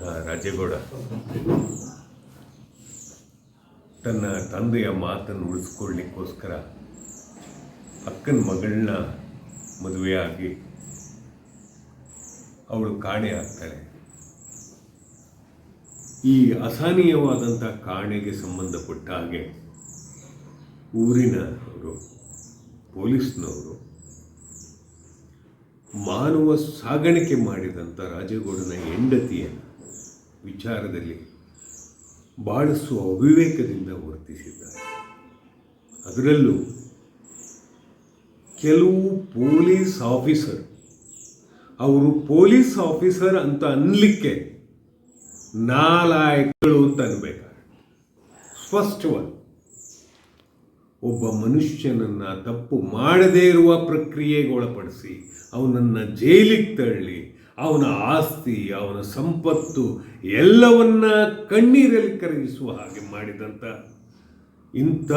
ರಾಜೇಗೌಡ. ತನ್ನ ತಂದೆಯ ಮಾತನ್ನು ಉಳಿಸ್ಕೊಳ್ಳಿಕ್ಕೋಸ್ಕರ ಅಕ್ಕನ ಮಗಳನ್ನ ಮದುವೆಯಾಗಿ ಅವಳು ಕಾಣೆ ಆಗ್ತಾಳೆ. ಈ ಅಸಹನೀಯವಾದಂಥ ಕಾಣೆಗೆ ಸಂಬಂಧಪಟ್ಟ ಹಾಗೆ ಊರಿನವರು, ಪೊಲೀಸ್ನವರು ಮಾನವ ಸಾಗಾಣಿಕೆ ಮಾಡಿದಂಥ ರಾಜೇಗೌಡನ ಹೆಂಡತಿಯ ವಿಚಾರದಲ್ಲಿ ಬಾಳಿಸುವ ಅವಿವೇಕದಿಂದ ವರ್ತಿಸಿದ್ದಾರೆ. ಅದರಲ್ಲೂ ಕೆಲವು ಪೊಲೀಸ್ ಆಫೀಸರ್, ಅವರು ಪೊಲೀಸ್ ಆಫೀಸರ್ ಅಂತ ಅನ್ಲಿಕ್ಕೆ ನಾಲಾಯಕಗಳು ಅಂತ ಅನ್ಬೇಕಾರೆ ಸ್ಪಷ್ಟವಾಗಿ, ಒಬ್ಬ ಮನುಷ್ಯನನ್ನು ತಪ್ಪು ಮಾಡದೇ ಇರುವ ಪ್ರಕ್ರಿಯೆಗೊಳಪಡಿಸಿ ಅವನನ್ನು ಜೈಲಿಗೆ ತಳ್ಳಿ ಅವನ ಆಸ್ತಿ, ಅವನ ಸಂಪತ್ತು ಎಲ್ಲವನ್ನ ಕಣ್ಣೀರಲ್ಲಿ ಕರಗಿಸುವ ಹಾಗೆ ಮಾಡಿದಂಥ ಇಂಥ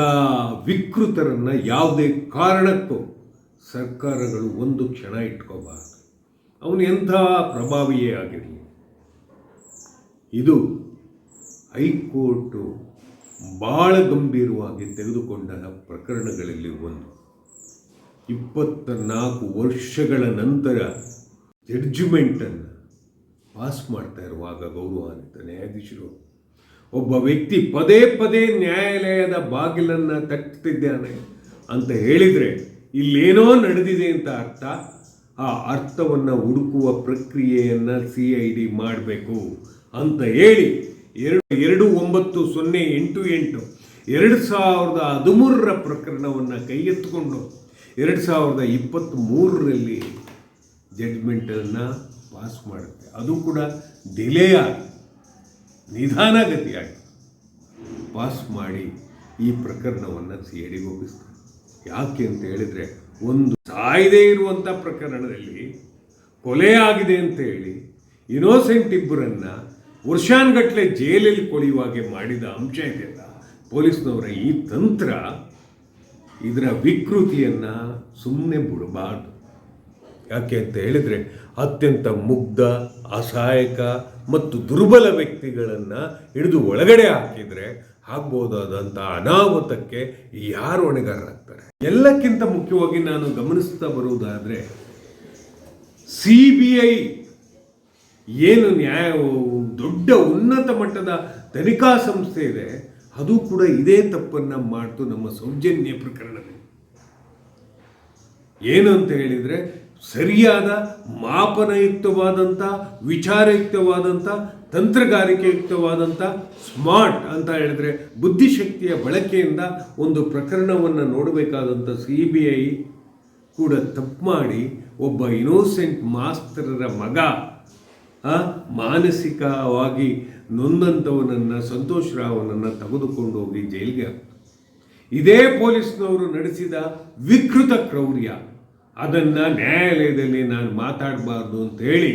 ವಿಕೃತರನ್ನು ಯಾವುದೇ ಕಾರಣಕ್ಕೂ ಸರ್ಕಾರಗಳು ಒಂದು ಕ್ಷಣ ಇಟ್ಕೋಬಾರದು. ಅವನು ಎಂಥ ಪ್ರಭಾವಿಯೇ ಆಗಿರಲಿ. ಇದು ಹೈಕೋರ್ಟು ಬಹಳ ಗಂಭೀರವಾಗಿ ತೆಗೆದುಕೊಂಡ ಪ್ರಕರಣಗಳಲ್ಲಿ ಒಂದು. ಇಪ್ಪತ್ತ ನಾಲ್ಕು ವರ್ಷಗಳ ನಂತರ ಜಡ್ಜ್ಮೆಂಟನ್ನು ಪಾಸ್ ಮಾಡ್ತಾ ಇರುವಾಗ ಗೌರವಾನ್ವಿತ ನ್ಯಾಯಾಧೀಶರು ಒಬ್ಬ ವ್ಯಕ್ತಿ ಪದೇ ಪದೇ ನ್ಯಾಯಾಲಯದ ಬಾಗಿಲನ್ನು ತಟ್ಟುತ್ತಿದ್ದಾನೆ ಅಂತ ಹೇಳಿದರೆ ಇಲ್ಲೇನೋ ನಡೆದಿದೆ ಅಂತ ಅರ್ಥ? ಆ ಅರ್ಥವನ್ನು ಹುಡುಕುವ ಪ್ರಕ್ರಿಯೆಯನ್ನು ಸಿ ಐ ಡಿ ಮಾಡಬೇಕು ಅಂತ ಹೇಳಿ ಎರಡು ಎರಡು ಒಂಬತ್ತು ಸೊನ್ನೆ ಎಂಟು ಎಂಟು ಎರಡು ಸಾವಿರದ ಹದಿಮೂರರ ಪ್ರಕರಣವನ್ನು ಕೈಗೆತ್ತಿಕೊಂಡು ಎರಡು ಸಾವಿರದ ಇಪ್ಪತ್ತ್ಮೂರರಲ್ಲಿ ಜಡ್ಜ್ಮೆಂಟನ್ನು ಪಾಸ್ ಮಾಡುತ್ತೆ. ಅದು ಕೂಡ ಡಿಲೇ ಆಗಿ ನಿಧಾನಗತಿಯಾಗಿ ಪಾಸ್ ಮಾಡಿ ಈ ಪ್ರಕರಣವನ್ನು ಸಿ ಐ ಡಿಗೆ ಒಪ್ಪಿಸ್ತಾರೆ. ಯಾಕೆ ಅಂತ ಹೇಳಿದರೆ, ಒಂದು ಸಾಯದೇ ಇರುವಂಥ ಪ್ರಕರಣದಲ್ಲಿ ಕೊಲೆ ಆಗಿದೆ ಅಂತ ಹೇಳಿ ಇನೋಸೆಂಟ್ ಇಬ್ಬರನ್ನು ವರ್ಷಾನ್ಗಟ್ಲೆ ಜೈಲಲ್ಲಿ ಕೊಳೆಯುವಾಗೆ ಮಾಡಿದ ಅಂಶ ಇದೆಯಲ್ಲ ಪೊಲೀಸ್ನವರ ಈ ತಂತ್ರ, ಇದರ ವಿಕೃತಿಯನ್ನು ಸುಮ್ಮನೆ ಬಿಡಬಾರ್ದು. ಯಾಕೆ ಅಂತ ಹೇಳಿದರೆ ಅತ್ಯಂತ ಮುಗ್ಧ, ಅಸಹಾಯಕ ಮತ್ತು ದುರ್ಬಲ ವ್ಯಕ್ತಿಗಳನ್ನು ಹಿಡಿದು ಒಳಗಡೆ ಹಾಕಿದರೆ ಆಗ್ಬೋದಾದಂಥ ಅನಾಹುತಕ್ಕೆ ಯಾರು ಹೊಣೆಗಾರರಾಗ್ತಾರೆ? ಎಲ್ಲಕ್ಕಿಂತ ಮುಖ್ಯವಾಗಿ ನಾನು ಗಮನಿಸ್ತಾ ಬರುವುದಾದರೆ, ಸಿ ಬಿ ಐ ಏನು ನ್ಯಾಯ, ದೊಡ್ಡ ಉನ್ನತ ಮಟ್ಟದ ತನಿಖಾ ಸಂಸ್ಥೆ ಇದೆ, ಅದು ಕೂಡ ಇದೇ ತಪ್ಪನ್ನು ಮಾಡ್ತು ನಮ್ಮ ಸೌಜನ್ಯ ಪ್ರಕರಣದಲ್ಲಿ. ಏನು ಅಂತ ಹೇಳಿದರೆ ಸರಿಯಾದ ಮಾಪನಯುಕ್ತವಾದಂಥ, ವಿಚಾರಯುಕ್ತವಾದಂಥ, ತಂತ್ರಗಾರಿಕೆಯುಕ್ತವಾದಂಥ, ಸ್ಮಾರ್ಟ್ ಅಂತ ಹೇಳಿದ್ರೆ ಬುದ್ಧಿಶಕ್ತಿಯ ಬಳಕೆಯಿಂದ ಒಂದು ಪ್ರಕರಣವನ್ನು ನೋಡಬೇಕಾದಂಥ ಸಿ ಬಿ ಐ ಕೂಡ ತಪ್ಪು ಮಾಡಿ ಒಬ್ಬ ಇನೋಸೆಂಟ್ ಮಾಸ್ತರರ ಮಗ ಮಾನಸಿಕವಾಗಿ ನೊಂದಂಥವನನ್ನು, ಸಂತೋಷ್ ರಾವನನ್ನು ತೆಗೆದುಕೊಂಡು ಹೋಗಿ ಜೈಲಿಗೆ ಇದೇ ಪೊಲೀಸ್ನವರು ನಡೆಸಿದ ವಿಕೃತ ಕ್ರೌರ್ಯ. ಅದನ್ನು ನ್ಯಾಯಾಲಯದಲ್ಲಿ ನಾನು ಮಾತಾಡಬಾರ್ದು ಅಂತ ಹೇಳಿ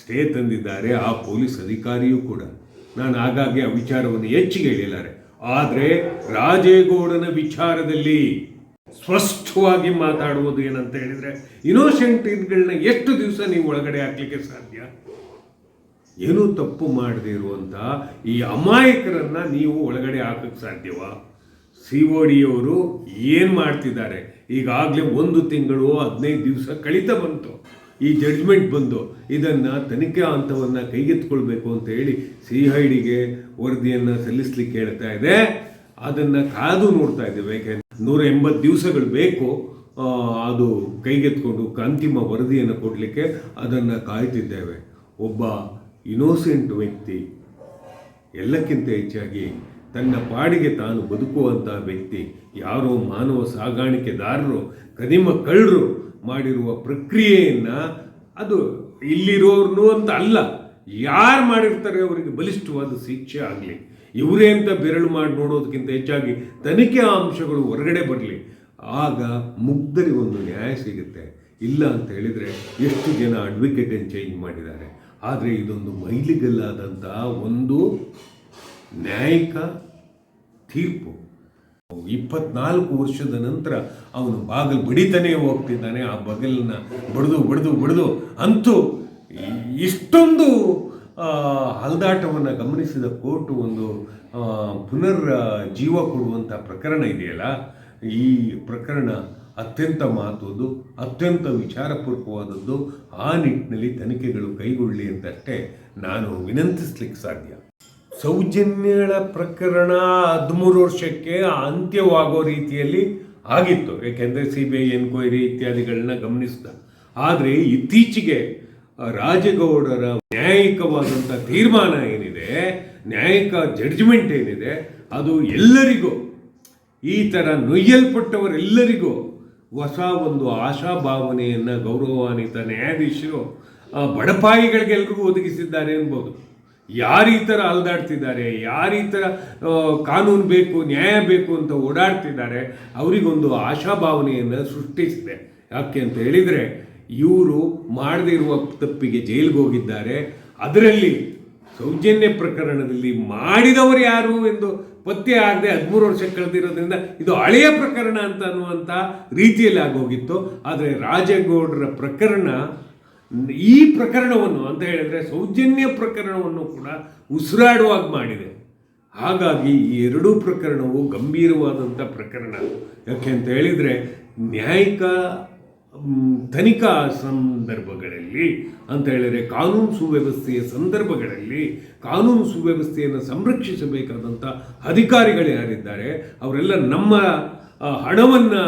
ಸ್ಟೇ ತಂದಿದ್ದಾರೆ ಆ ಪೊಲೀಸ್ ಅಧಿಕಾರಿಯೂ ಕೂಡ. ನಾನು ಹಾಗಾಗಿ ಆ ವಿಚಾರವನ್ನು ಹೆಚ್ಚಿಗೆ ಹೇಳಿದ್ದಾರೆ. ಆದರೆ ರಾಜೇಗೌಡನ ವಿಚಾರದಲ್ಲಿ ಸ್ಪಷ್ಟವಾಗಿ ಮಾತಾಡುವುದು ಏನಂತ ಹೇಳಿದರೆ ಇನೋಸೆಂಟ್ಗಳನ್ನ ಎಷ್ಟು ದಿವಸ ನೀವು ಒಳಗಡೆ ಹಾಕ್ಲಿಕ್ಕೆ ಸಾಧ್ಯ? ಏನೂ ತಪ್ಪು ಮಾಡದೇ ಇರುವಂಥ ಈ ಅಮಾಯಕರನ್ನು ನೀವು ಒಳಗಡೆ ಹಾಕಕ್ಕೆ ಸಾಧ್ಯವಾ? ಸಿ ಒ ಡಿಯವರು ಏನು ಮಾಡ್ತಿದ್ದಾರೆ? ಈಗಾಗಲೇ ಒಂದು ತಿಂಗಳು, ಹದಿನೈದು ದಿವಸ ಕಳೀತಾ ಬಂತು. ಈ ಜಡ್ಜ್ಮೆಂಟ್ ಬಂದು ಇದನ್ನು ತನಿಖಾ ಹಂತವನ್ನು ಕೈಗೆತ್ಕೊಳ್ಬೇಕು ಅಂತ ಹೇಳಿ ಸಿ ಐ ಡಿಗೆ ವರದಿಯನ್ನು ಸಲ್ಲಿಸಲಿಕ್ಕೆ ಹೇಳ್ತಾ ಇದೆ. ಅದನ್ನು ಕಾದು ನೋಡ್ತಾ ಇದ್ದೇವೆ. ಯಾಕೆಂದ್ರೆ ನೂರ ಎಂಬತ್ತು ದಿವಸಗಳು ಬೇಕು. ಅದು ಕೈಗೆತ್ಕೊಂಡು ಅಂತಿಮ ವರದಿಯನ್ನು ಕೊಡಲಿಕ್ಕೆ ಅದನ್ನು ಕಾಯ್ತಿದ್ದೇವೆ. ಒಬ್ಬ ಇನೋಸೆಂಟ್ ವ್ಯಕ್ತಿ ಎಲ್ಲಕ್ಕಿಂತ ಹೆಚ್ಚಾಗಿ ತನ್ನ ಪಾಡಿಗೆ ತಾನು ಬದುಕುವಂಥ ವ್ಯಕ್ತಿ ಯಾರೋ ಮಾನವ ಸಾಗಾಣಿಕೆದಾರರು, ಕದಿಮ ಕಳ್ಳರು ಮಾಡಿರುವ ಪ್ರಕ್ರಿಯೆಯನ್ನು ಅದು ಇಲ್ಲಿರೋರ್ನು ಅಂತ ಅಲ್ಲ, ಯಾರು ಮಾಡಿರ್ತಾರೆ ಅವರಿಗೆ ಬಲಿಷ್ಠವಾದ ಶಿಕ್ಷೆ ಆಗಲಿ. ಇವರೇ ಅಂತ ಬೆರಳು ಮಾಡಿ ನೋಡೋದಕ್ಕಿಂತ ಹೆಚ್ಚಾಗಿ ತನಿಖೆ ಅಂಶಗಳು ಹೊರಗಡೆ ಬರಲಿ. ಆಗ ಮುಗ್ಧರಿಗೆ ಒಂದು ನ್ಯಾಯ ಸಿಗುತ್ತೆ. ಇಲ್ಲ ಅಂತ ಹೇಳಿದರೆ ಎಷ್ಟು ಜನ ಅಡ್ವೊಕೇಟನ್ನು ಚೇಂಜ್ ಮಾಡಿದ್ದಾರೆ. ಆದರೆ ಇದೊಂದು ಮೈಲಿಗಲ್ಲಾದಂಥ ಒಂದು ನ್ಯಾಯಿಕ ತೀರ್ಪು. ಇಪ್ಪತ್ನಾಲ್ಕು ವರ್ಷದ ನಂತರ ಅವನು ಬಾಗಿಲು ಬಡಿತಾನೆ ಹೋಗ್ತಿದ್ದಾನೆ. ಆ ಬಾಗಿಲನ್ನ ಬಡಿದು ಬಡಿದು ಬಡಿದು ಅಂತೂ ಇಷ್ಟೊಂದು ಹಲ್ದಾಟವನ್ನು ಗಮನಿಸಿದ ಕೋರ್ಟ್ ಒಂದು ಪುನರ್ ಜೀವ ಕೊಡುವಂಥ ಪ್ರಕರಣ ಇದೆಯಲ್ಲ? ಈ ಪ್ರಕರಣ ಅತ್ಯಂತ ಮಹತ್ವದ್ದು, ಅತ್ಯಂತ ವಿಚಾರಪೂರ್ವಕವಾದದ್ದು, ಆ ನಿಟ್ಟಿನಲ್ಲಿ ತನಿಖೆಗಳು ಕೈಗೊಳ್ಳಿ ಅಂತಷ್ಟೇ ನಾನು ವಿನಂತಿಸ್ಲಿಕ್ಕೆ ಸಾಧ್ಯ. ಸೌಜನ್ಯಗಳ ಪ್ರಕರಣ ಹದಿಮೂರು ವರ್ಷಕ್ಕೆ ಅಂತ್ಯವಾಗೋ ರೀತಿಯಲ್ಲಿ ಆಗಿತ್ತು. ಏಕೆಂದರೆ ಸಿ ಬಿ ಐ ಎನ್ಕ್ವೈರಿ ಇತ್ಯಾದಿಗಳನ್ನ ಗಮನಿಸಿದ. ಆದರೆ ಇತ್ತೀಚೆಗೆ ರಾಜೇಗೌಡರ ನ್ಯಾಯಿಕವಾದಂಥ ತೀರ್ಮಾನ ಏನಿದೆ, ನ್ಯಾಯಿಕ ಜಡ್ಜ್ಮೆಂಟ್ ಏನಿದೆ, ಅದು ಎಲ್ಲರಿಗೂ, ಈ ಥರ ನೊಯ್ಯಲ್ಪಟ್ಟವರೆಲ್ಲರಿಗೂ ಹೊಸ ಒಂದು ಆಶಾಭಾವನೆಯನ್ನು ಗೌರವಾನ್ವಿತ ನ್ಯಾಯಾಧೀಶರು ಬಡಪಾಯಿಗಳಿಗೆಲ್ರಿಗೂ ಒದಗಿಸಿದ್ದಾರೆ ಅನ್ಬೋದು ಯಾರು ಈ ಥರ ಅಲ್ದಾಡ್ತಿದ್ದಾರೆ? ಯಾರು ಈ ಥರ ಕಾನೂನು ಬೇಕು, ನ್ಯಾಯ ಬೇಕು ಅಂತ ಓಡಾಡ್ತಿದ್ದಾರೆ? ಅವರಿಗೊಂದು ಆಶಾಭಾವನೆಯನ್ನು ಸೃಷ್ಟಿಸಿದೆ. ಯಾಕೆ ಅಂತ ಹೇಳಿದರೆ, ಇವರು ಮಾಡದಿರುವ ತಪ್ಪಿಗೆ ಜೈಲಿಗೆ ಹೋಗಿದ್ದಾರೆ. ಅದರಲ್ಲಿ ಸೌಜನ್ಯ ಪ್ರಕರಣದಲ್ಲಿ ಮಾಡಿದವರು ಯಾರು ಎಂದು ಪತ್ತೆ ಆಗದೆ ಹದಿಮೂರು ವರ್ಷ ಕಳೆದಿರೋದ್ರಿಂದ ಇದು ಹಳೆಯ ಪ್ರಕರಣ ಅಂತ ಅನ್ನುವಂಥ ರೀತಿಯಲ್ಲಿ ಆಗೋಗಿತ್ತು. ಆದರೆ ರಾಜೇಗೌಡರ ಪ್ರಕರಣ ಈ ಪ್ರಕರಣವನ್ನು ಅಂತ ಹೇಳಿದ್ರೆ ಸೌಜನ್ಯ ಪ್ರಕರಣವನ್ನು ಕೂಡ ಉಸಿರಾಡುವಾಗ ಮಾಡಿದೆ. ಹಾಗಾಗಿ ಈ ಎರಡೂ ಪ್ರಕರಣವು ಗಂಭೀರವಾದಂಥ ಪ್ರಕರಣ. ಯಾಕೆ ಅಂತ ಹೇಳಿದರೆ ನ್ಯಾಯಿಕ ತನಿಖಾ ಸಂದರ್ಭಗಳಲ್ಲಿ ಅಂತ ಹೇಳಿದರೆ ಕಾನೂನು ಸುವ್ಯವಸ್ಥೆಯ ಸಂದರ್ಭಗಳಲ್ಲಿ ಕಾನೂನು ಸುವ್ಯವಸ್ಥೆಯನ್ನು ಸಂರಕ್ಷಿಸಬೇಕಾದಂಥ ಅಧಿಕಾರಿಗಳು ಯಾರಿದ್ದಾರೆ, ಅವರೆಲ್ಲ ನಮ್ಮ ಹಣವನ್ನು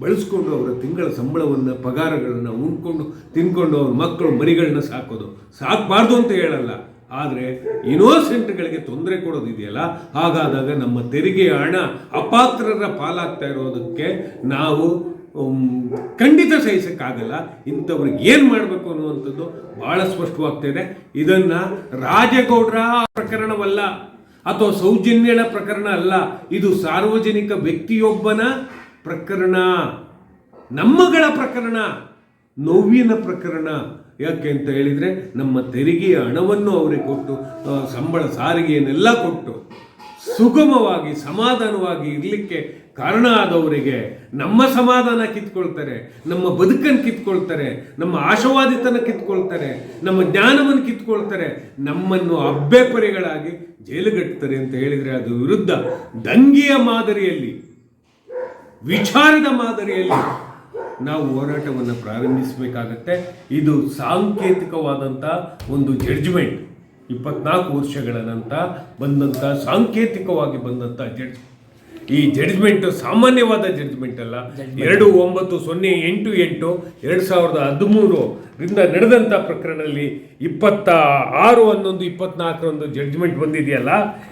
ಬಳಸ್ಕೊಂಡು ಅವರ ತಿಂಗಳ ಸಂಬಳವನ್ನು, ಪಗಾರಗಳನ್ನು ಉಣ್ಕೊಂಡು ತಿನ್ಕೊಂಡು ಅವ್ರ ಮಕ್ಕಳು, ಮರಿಗಳನ್ನ ಸಾಕೋದು. ಸಾಕಬಾರ್ದು ಅಂತ ಹೇಳಲ್ಲ. ಆದರೆ ಇನೋಸೆಂಟ್ಗಳಿಗೆ ತೊಂದರೆ ಕೊಡೋದಿದೆಯಲ್ಲ ಹಾಗಾದಾಗ ನಮ್ಮ ತೆರಿಗೆ ಹಣ ಅಪಾತ್ರರ ಪಾಲಾಗ್ತಾ ಇರೋದಕ್ಕೆ ನಾವು ಖಂಡಿತ ಸಹಿಸೋಕ್ಕಾಗಲ್ಲ. ಇಂಥವ್ರಿಗೆ ಏನು ಮಾಡಬೇಕು ಅನ್ನುವಂಥದ್ದು ಬಹಳ ಸ್ಪಷ್ಟವಾಗ್ತಿದೆ ಇದನ್ನು ರಾಜಗೌಡರ ಪ್ರಕರಣವಲ್ಲ, ಅಥವಾ ಸೌಜನ್ಯಗಳ ಪ್ರಕರಣ ಅಲ್ಲ. ಇದು ಸಾರ್ವಜನಿಕ ವ್ಯಕ್ತಿಯೊಬ್ಬನ ಪ್ರಕರಣ, ನಮ್ಮಗಳ ಪ್ರಕರಣ, ನೋವಿನ ಪ್ರಕರಣ. ಯಾಕೆ ಅಂತ ಹೇಳಿದರೆ, ನಮ್ಮ ತೆರಿಗೆಯ ಹಣವನ್ನು ಅವರಿಗೆ ಕೊಟ್ಟು ಸಂಬಳ ಸಾರಿಗೆಯನ್ನೆಲ್ಲ ಕೊಟ್ಟು, ಸುಗಮವಾಗಿ, ಸಮಾಧಾನವಾಗಿ ಇರಲಿಕ್ಕೆ ಕಾರಣ ಆದವರಿಗೆ ನಮ್ಮ ಸಮಾಧಾನ ಕಿತ್ಕೊಳ್ತಾರೆ, ನಮ್ಮ ಬದುಕನ್ನು ಕಿತ್ಕೊಳ್ತಾರೆ, ನಮ್ಮ ಆಶಾವಾದಿತನ ಕಿತ್ಕೊಳ್ತಾರೆ, ನಮ್ಮ ಜ್ಞಾನವನ್ನು ಕಿತ್ಕೊಳ್ತಾರೆ, ನಮ್ಮನ್ನು ಅಬ್ಬೆಪರಿಗಳಾಗಿ ಜೈಲುಗಟ್ಟುತ್ತಾರೆ ಅಂತ ಹೇಳಿದರೆ ಅದು ವಿರುದ್ಧ. ದಂಗೆಯ ಮಾದರಿಯಲ್ಲಿ ವಿಚಾರದ ಮಾದರಿಯಲ್ಲಿ ನಾವು ಹೋರಾಟವನ್ನು ಪ್ರಾರಂಭಿಸಬೇಕಾಗತ್ತೆ. ಇದು ಸಾಂಕೇತಿಕವಾದಂಥ ಒಂದು ಜಡ್ಜ್ಮೆಂಟ್ ಇಪ್ಪತ್ನಾಲ್ಕು ವರ್ಷಗಳ ನಂತರ ಬಂದಂಥ ಸಾಂಕೇತಿಕವಾಗಿ ಬಂದಂಥ ಜಡ್ಜ್ ಈ ಜಡ್ಜ್ಮೆಂಟ್ ಸಾಮಾನ್ಯವಾದ ಜಡ್ಜ್ಮೆಂಟ್ ಅಲ್ಲ. ಎರಡು ಒಂಬತ್ತು ಸೊನ್ನೆ ಎಂಟು ಎಂಟು ಎರಡು ಸಾವಿರದ ಹದಿಮೂರರಿಂದ ನಡೆದಂಥ ಪ್ರಕರಣದಲ್ಲಿ ಇಪ್ಪತ್ತ ಆರು ಹನ್ನೊಂದು ಇಪ್ಪತ್ನಾಲ್ಕರಂದು ಜಡ್ಜ್ಮೆಂಟ್ ಬಂದಿದೆಯಲ್ಲ.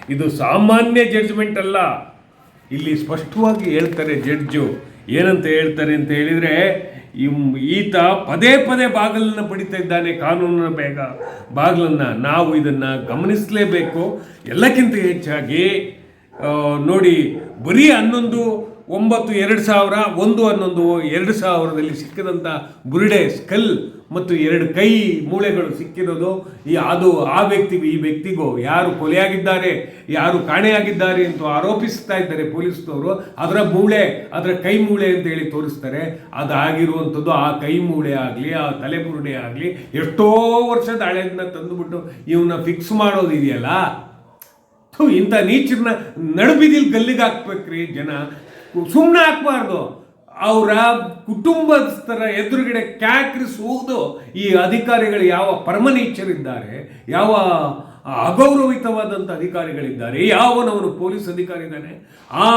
ಇದು ಸಾಮಾನ್ಯ ಜಡ್ಜ್ಮೆಂಟ್ ಅಲ್ಲ. ಇಲ್ಲಿ ಸ್ಪಷ್ಟವಾಗಿ ಹೇಳ್ತಾರೆ ಜಡ್ಜು. ಏನಂತ ಹೇಳ್ತಾರೆ ಅಂತ ಹೇಳಿದರೆ ಈತ ಪದೇ ಪದೇ ಬಾಗಿಲನ್ನು ಪಡಿತಾ ಇದ್ದಾನೆ ಕಾನೂನಿನ ಬೇಗ. ಬಾಗಿಲನ್ನು ನಾವು ಇದನ್ನು ಗಮನಿಸಲೇಬೇಕು. ಎಲ್ಲಕ್ಕಿಂತ ಹೆಚ್ಚಾಗಿ ನೋಡಿ, ಬರೀ ಹನ್ನೊಂದು, ಒಂಬತ್ತು, ಎರಡು ಸಾವಿರ, ಒಂದು ಹನ್ನೊಂದು, ಎರಡು ಸಾವಿರದಲ್ಲಿ ಸಿಕ್ಕಿದಂಥ ಬುರುಡೆ, ಸ್ಕಲ್ ಮತ್ತು ಎರಡು ಕೈ ಮೂಳೆಗಳು ಸಿಕ್ಕಿರೋದು ಈ ಅದು ಆ ವ್ಯಕ್ತಿಗೂ, ಈ ವ್ಯಕ್ತಿಗೂ ಯಾರು ಕೊಲೆಯಾಗಿದ್ದಾರೆ, ಯಾರು ಕಾಣೆಯಾಗಿದ್ದಾರೆ ಅಂತ ಆರೋಪಿಸ್ತಾ ಇದ್ದಾರೆ ಪೊಲೀಸ್ನವರು. ಅದರ ಮೂಳೆ, ಅದರ ಕೈ ಮೂಳೆ ಅಂತ ಹೇಳಿ ತೋರಿಸ್ತಾರೆ. ಅದಾಗಿರುವಂಥದ್ದು ಆ ಕೈ ಮೂಳೆ ಆಗಲಿ, ಆ ತಲೆ ಮೂಳೆ ಆಗಲಿ, ಎಷ್ಟೋ ವರ್ಷದ ಹಳೆದನ್ನ ತಂದುಬಿಟ್ಟು ಇವನ್ನ ಫಿಕ್ಸ್ ಮಾಡೋದಿದೆಯಲ್ಲ ಇದೆಯಲ್ಲ? ಇಂಥ ನೀಚರನ್ನ ನಡುಬಿದಿಲ್ ಗಲ್ಲಿಗೆ ಹಾಕ್ಬೇಕ್ರಿ ಜನ. ಸುಮ್ಮನೆ ಹಾಕ್ಬಾರ್ದು. ಅವರ ಕುಟುಂಬಸ್ಥರ ಎದುರುಗಡೆ ಕ್ಯಾಕ್ರಿ ಈ ಅಧಿಕಾರಿಗಳು ಯಾವ ಪರಮನೀಚರಿದ್ದಾರೆ ಯಾವ ಅಗೌರವಿತವಾದಂಥ ಅಧಿಕಾರಿಗಳಿದ್ದಾರೆ, ಯಾವನವನು ಪೊಲೀಸ್ ಅಧಿಕಾರಿ ಇದ್ದಾನೆ, ಆ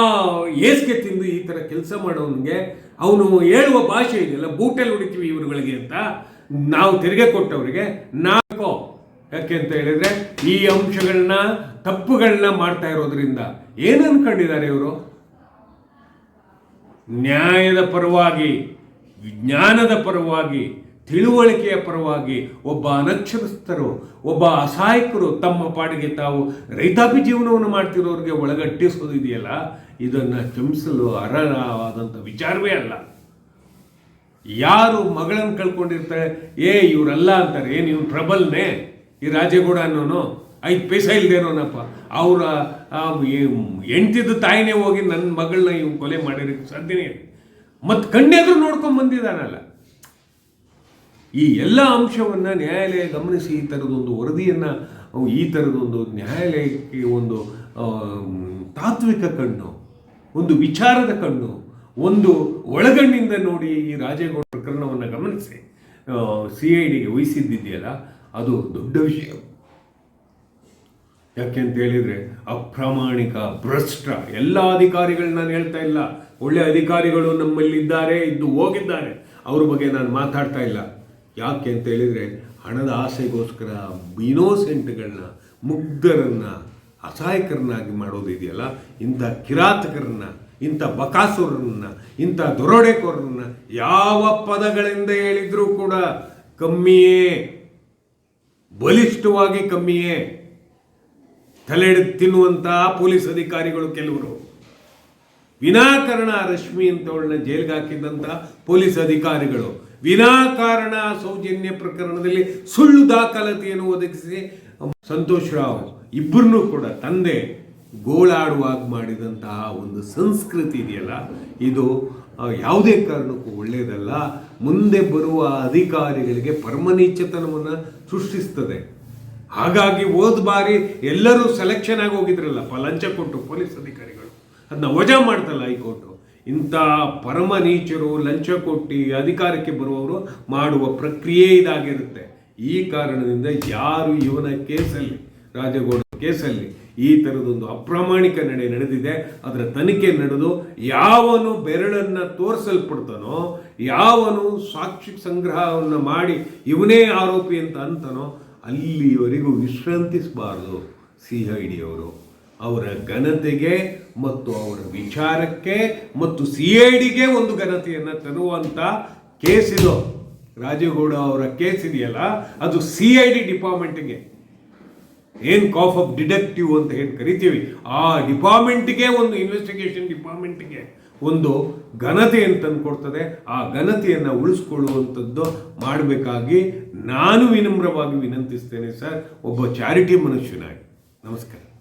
ಏಸ್ಗೆ ತಿಂದು ಈ ಥರ ಕೆಲಸ ಮಾಡೋನಿಗೆ ಅವನು ಹೇಳುವ ಭಾಷೆ ಇದೆಯಲ್ಲ, ಬೂಟಲ್ಲಿ ಹೊಡಿತೀವಿ ಇವರುಗಳಿಗೆ ಅಂತ ನಾವು ತೆರಿಗೆ ಕೊಟ್ಟವರಿಗೆ ನಾಲ್ಕು. ಯಾಕೆ ಅಂತ ಹೇಳಿದ್ರೆ ಈ ಅಂಶಗಳನ್ನ ತಪ್ಪುಗಳನ್ನ ಮಾಡ್ತಾ ಇರೋದ್ರಿಂದ ಏನು ಅನ್ಕೊಂಡಿದ್ದಾರೆ ಇವರು? ನ್ಯಾಯದ ಪರವಾಗಿ, ವಿಜ್ಞಾನದ ಪರವಾಗಿ, ತಿಳುವಳಿಕೆಯ ಪರವಾಗಿ ಒಬ್ಬ ಅನಕ್ಷರಸ್ಥರು, ಒಬ್ಬ ಅಸಹಾಯಕರು ತಮ್ಮ ಪಾಡಿಗೆ ತಾವು ರೈತಾಪಿ ಜೀವನವನ್ನು ಮಾಡ್ತಿರೋರಿಗೆ ಒಳಗಟ್ಟಿಸೋದು ಇದೆಯಲ್ಲ ಇದನ್ನು ಕ್ಷಮಿಸಲು ಅರ್ಹವಾದಂಥ ವಿಚಾರವೇ ಅಲ್ಲ. ಯಾರು ಮಗಳನ್ನು ಕಳ್ಕೊಂಡಿರ್ತಾರೆ, ಏ, ಇವರಲ್ಲ ಅಂತಾರೆ, ಏನು ಇವ್ನು ಪ್ರಬಲ್ನೇ, ಈ ರಾಜೇಗೌಡ ಅನ್ನೋನು? ಐದು ಪೈಸಾ ಇಲ್ದೇನೋನಪ್ಪ ಅವರ ಹೆಂಡ್ತಿದ್ದು ತಾಯಿನೇ ಹೋಗಿ ನನ್ನ ಮಗಳನ್ನ ಇವ್ ಕೊಲೆ ಮಾಡಿರೋಕ್ಕೆ ಸಾಧ್ಯನೇ ಇಲ್ಲ. ಮತ್ತು ಕಣ್ಣೆದ್ರು ನೋಡ್ಕೊಂಡು ಬಂದಿದ್ದಾನಲ್ಲ. ಈ ಎಲ್ಲ ಅಂಶವನ್ನು ನ್ಯಾಯಾಲಯ ಗಮನಿಸಿ ಈ ಥರದೊಂದು ವರದಿಯನ್ನು, ಈ ಥರದೊಂದು ನ್ಯಾಯಾಲಯಕ್ಕೆ ಒಂದು ತಾತ್ವಿಕ ಕಣ್ಣು, ಒಂದು ವಿಚಾರದ ಕಣ್ಣು, ಒಂದು ಒಳಗಣ್ಣಿಂದ ನೋಡಿ ಈ ರಾಜೇಗೌಡ ಪ್ರಕರಣವನ್ನು ಗಮನಿಸಿ. ಸಿ ಐ ಡಿಗೆ ವಹಿಸಿದ್ದಿದೆಯಲ್ಲ, ಅದು ದೊಡ್ಡ ವಿಷಯ. ಯಾಕೆ ಅಂತ ಹೇಳಿದ್ರೆ ಅಪ್ರಾಮಾಣಿಕ, ಭ್ರಷ್ಟ, ಎಲ್ಲ ಅಧಿಕಾರಿಗಳು ನಾನು ಹೇಳ್ತಾ ಇಲ್ಲ. ಒಳ್ಳೆ ಅಧಿಕಾರಿಗಳು ನಮ್ಮಲ್ಲಿದ್ದಾರೆ, ಇದ್ದು ಹೋಗಿದ್ದಾರೆ. ಅವ್ರ ಬಗ್ಗೆ ನಾನು ಮಾತಾಡ್ತಾ ಇಲ್ಲ. ಯಾಕೆ ಅಂತ ಹೇಳಿದ್ರೆ ಹಣದ ಆಸೆಗೋಸ್ಕರ ಇನೋಸೆಂಟ್ಗಳನ್ನ, ಮುಗ್ಧರನ್ನ, ಅಸಹಾಯಕರನ್ನಾಗಿ ಮಾಡೋದು ಇದೆಯಲ್ಲ, ಇಂಥ ಕಿರಾತಕರನ್ನ, ಇಂಥ ಬಕಾಸುರನ್ನ, ಇಂಥ ದೊರಡೆಕೋರನ್ನ ಯಾವ ಪದಗಳಿಂದ ಹೇಳಿದರೂ ಕೂಡ ಕಮ್ಮಿಯೇ, ಬಲಿಷ್ಠವಾಗಿ ಕಮ್ಮಿಯೇ. ತಲೆ ತಿನ್ನುವಂತಹ ಪೊಲೀಸ್ ಅಧಿಕಾರಿಗಳು ಕೆಲವರು. ವಿನಾಕಾರಣ ರಶ್ಮಿ ಅಂತವಳನ್ನ ಜೈಲ್ಗೆ ಹಾಕಿದ್ದಂತಹ ಪೊಲೀಸ್ ಅಧಿಕಾರಿಗಳು. ವಿನಾಕಾರಣ ಸೌಜನ್ಯ ಪ್ರಕರಣದಲ್ಲಿ ಸುಳ್ಳು ದಾಖಲಾತಿಯನ್ನು ಒದಗಿಸಿ ಸಂತೋಷ್ ರಾವ್ ಇಬ್ಬರನ್ನೂ ಕೂಡ ತಂದೆ ಗೋಳಾಡುವಾಗ ಮಾಡಿದಂತಹ ಒಂದು ಸಂಸ್ಕೃತಿ ಇದೆಯಲ್ಲ, ಇದು ಯಾವುದೇ ಕಾರಣಕ್ಕೂ ಒಳ್ಳೆಯದಲ್ಲ ಮುಂದೆ ಬರುವ ಅಧಿಕಾರಿಗಳಿಗೆ ಪರಮನೀಚತನವನ್ನು ಸೃಷ್ಟಿಸ್ತದೆ. ಹಾಗಾಗಿ ಹೋದ ಬಾರಿ ಎಲ್ಲರೂ ಸೆಲೆಕ್ಷನ್ ಆಗಿ ಹೋಗಿದ್ರಲ್ಲ, ಪ ಲಂಚ ಕೊಟ್ಟು ಪೊಲೀಸ್ ಅಧಿಕಾರಿಗಳು. ಅದನ್ನ ವಜಾ ಮಾಡ್ತಲ್ಲ ಹೈಕೋರ್ಟು. ಇಂಥ ಪರಮ ನೀಚರು ಲಂಚ ಕೊಟ್ಟು ಅಧಿಕಾರಕ್ಕೆ ಬರುವವರು ಮಾಡುವ ಪ್ರಕ್ರಿಯೆ ಇದಾಗಿರುತ್ತೆ. ಈ ಕಾರಣದಿಂದ ಯಾರು ಇವನ ಕೇಸಲ್ಲಿ, ರಾಜಗೌಡ ಕೇಸಲ್ಲಿ ಈ ಥರದೊಂದು ಅಪ್ರಾಮಾಣಿಕ ನಡೆ ನಡೆದಿದೆ. ಅದರ ತನಿಖೆ ನಡೆದು ಯಾವನು ಬೆರಳನ್ನು ತೋರಿಸಲ್ಪಡ್ತಾನೋ, ಯಾವನು ಸಾಕ್ಷಿ ಸಂಗ್ರಹವನ್ನು ಮಾಡಿ ಇವನೇ ಆರೋಪಿ ಅಂತ ಅಂತನೋ ಅಲ್ಲಿಯವರೆಗೂ ವಿಶ್ರಾಂತಿಸಬಾರ್ದು ಸಿ ಐ ಡಿ ಅವರು ಅವರ ಘನತೆಗೆ ಮತ್ತು ಅವರ ವಿಚಾರಕ್ಕೆ ಮತ್ತು ಸಿ ಐ ಡಿಗೆ ಒಂದು ಘನತೆಯನ್ನು ತರುವಂಥ ಕೇಸ್ ಇದು. ರಾಜೇಗೌಡ ಅವರ ಕೇಸ್ ಇದೆಯಲ್ಲ, ಅದು ಸಿ ಐ ಡಿ ಡಿಪಾರ್ಟ್ಮೆಂಟ್ಗೆ. ಏನು ಕಾಫ್ ಆಫ್ ಡಿಡಕ್ಟಿವ್ ಅಂತ ಏನು ಕರಿತೀವಿ. ಆ ಡಿಪಾರ್ಟ್ಮೆಂಟ್ಗೆ ಒಂದು ಇನ್ವೆಸ್ಟಿಗೇಷನ್ ಡಿಪಾರ್ಟ್ಮೆಂಟ್ಗೆ. ಒಂದು ಘನತೆಯನ್ನು ತಂದುಕೊಡ್ತದೆ ಆ ಘನತೆಯನ್ನು ಉಳಿಸ್ಕೊಳ್ಳುವಂಥದ್ದು ಮಾಡಬೇಕಾಗಿ ನಾನು ವಿನಮ್ರವಾಗಿ ವಿನಂತಿಸ್ತೇನೆ ಸರ್. ಒಬ್ಬ ಚಾರಿಟಿ ಮನುಷ್ಯನಾಗಿ. ನಮಸ್ಕಾರ.